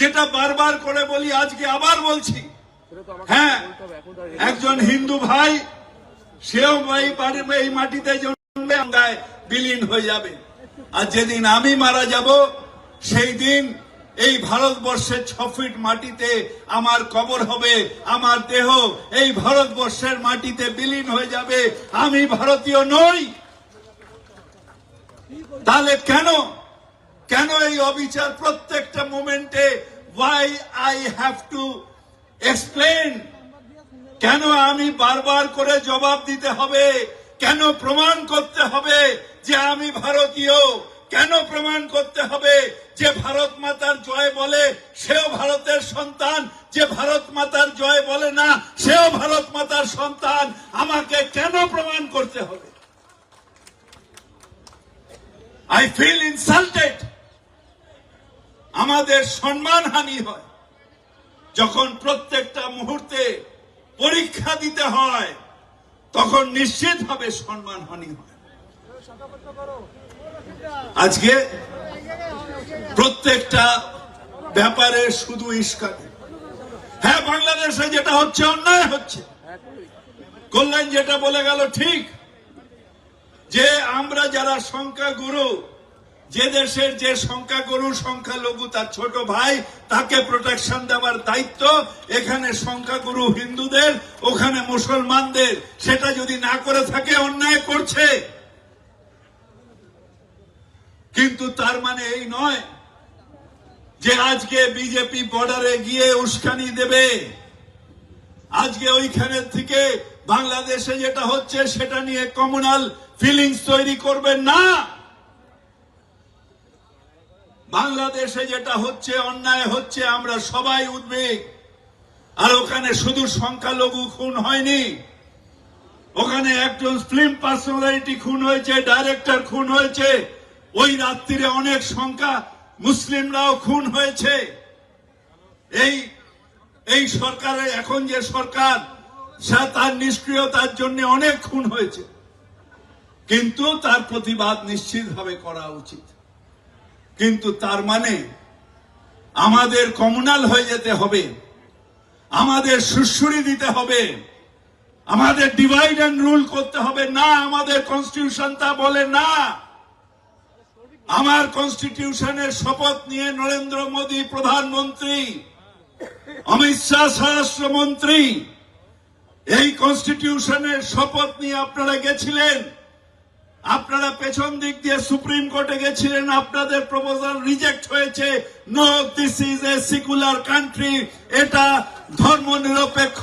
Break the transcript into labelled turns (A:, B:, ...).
A: যেটা বারবার করে বলি, আজকে আবার বলছি। হ্যাঁ একজন হিন্দু ভাই, সেও এই মাটিতে জন্মে গায়ে বিলীন হয়ে যাবে। আর যেদিন আমি মারা যাব, সেই দিন এই ভারতবর্ষের ছ ফিট মাটিতে আমার কবর হবে, আমার দেহ এই ভারতবর্ষের মাটিতে বিলীন হয়ে যাবে। আমি ভারতীয় নই। তাহলে কেন? কেন এই অবিচার প্রত্যেকটা মোমেন্টে why I have to explain কেন আমি বারবার করে জবাব দিতে হবে? কেন প্রমাণ করতে হবে যে আমি ভারতীয়? কেন প্রমাণ করতে হবে যে ভারত মাতার জয় বলে? সেও ভারতের সন্তান। যে ভারত মাতার জয় বলে না, সেও ভারত মাতার সন্তান। আমাকে কেন প্রমাণ করতে হবে? আই ফিল ইনসাল্টেড আমাদের সম্মানহানি হয়। যখন প্রত্যেকটা মুহূর্তে পরীক্ষা দিতে হয়, তখন নিশ্চিতভাবে সম্মানহানি হয়। আজকে প্রত্যেকটা ব্যাপারে শুধু ইস্কাতে। হ্যাঁ বাংলাদেশে যেটা হচ্ছে, অন্যায় হচ্ছে। কল্যাণ যেটা বলে গেল ঠিক, যে আমরা যারা সংখ্যাগুরু যে দেশের যে সংখ্যাগুরু, সংখ্যালঘু তার ছোট ভাই, তাকে প্রোটেকশন দেওয়ার দায়িত্ব, এখানে সংখ্যাগুরু হিন্দুদের, ওখানে মুসলমানদের। সেটা যদি না করে থাকে, অন্যায় করছে। কিন্তু তার মানে এই নয় যে আজকে বিজেপি বর্ডারে গিয়ে উস্কানি দেবে। আজকে ওইখানে থেকে বাংলাদেশে যেটা হচ্ছে, সেটা নিয়ে কমনাল ফিলিংস তৈরি করবেন না। বাংলাদেশে যেটা হচ্ছে, অন্যায় হচ্ছে, আমরা সবাই উদ্বেগ। আর ওখানে শুধু সংখ্যালঘু খুন হয়নি। ওখানে একজন ফিল্ম পার্সোনালিটি খুন হয়েছে ডাইরেক্টর খুন হয়েছে। ওই রাত্রিরে অনেক সংখ্যা মুসলিমরাও খুন হয়েছে। এই এই সরকারের এখন যে সরকার তার নিষ্ক্রিয়তার জন্য অনেক খুন হয়েছে। কিন্তু তার প্রতিবাদ নিশ্চিতভাবে করা উচিত। কিন্তু তার মানে আমাদের কমনাল হয়ে যেতে হবে, আমাদের সুশ্রুরি দিতে হবে, আমাদের ডিভাইড অ্যান্ড রুল করতে হবে। না, আমাদের কনস্টিটিউশন তা বলে না। আমার কনস্টিটিউশনের শপথ নিয়ে নরেন্দ্র মোদী প্রধানমন্ত্রী, অমিত শাহ স্বরাষ্ট্রমন্ত্রী, এই কনস্টিটিউশনের শপথ নিয়ে আপনারা গেছিলেন। আপনারা পেছন দিক দিয়ে সুপ্রিম কোর্টে গেছিলেন, আপনাদের প্রপোজাল রিজেক্ট হয়েছে। No this is a secular country এটা ধর্ম নিরপেক্ষ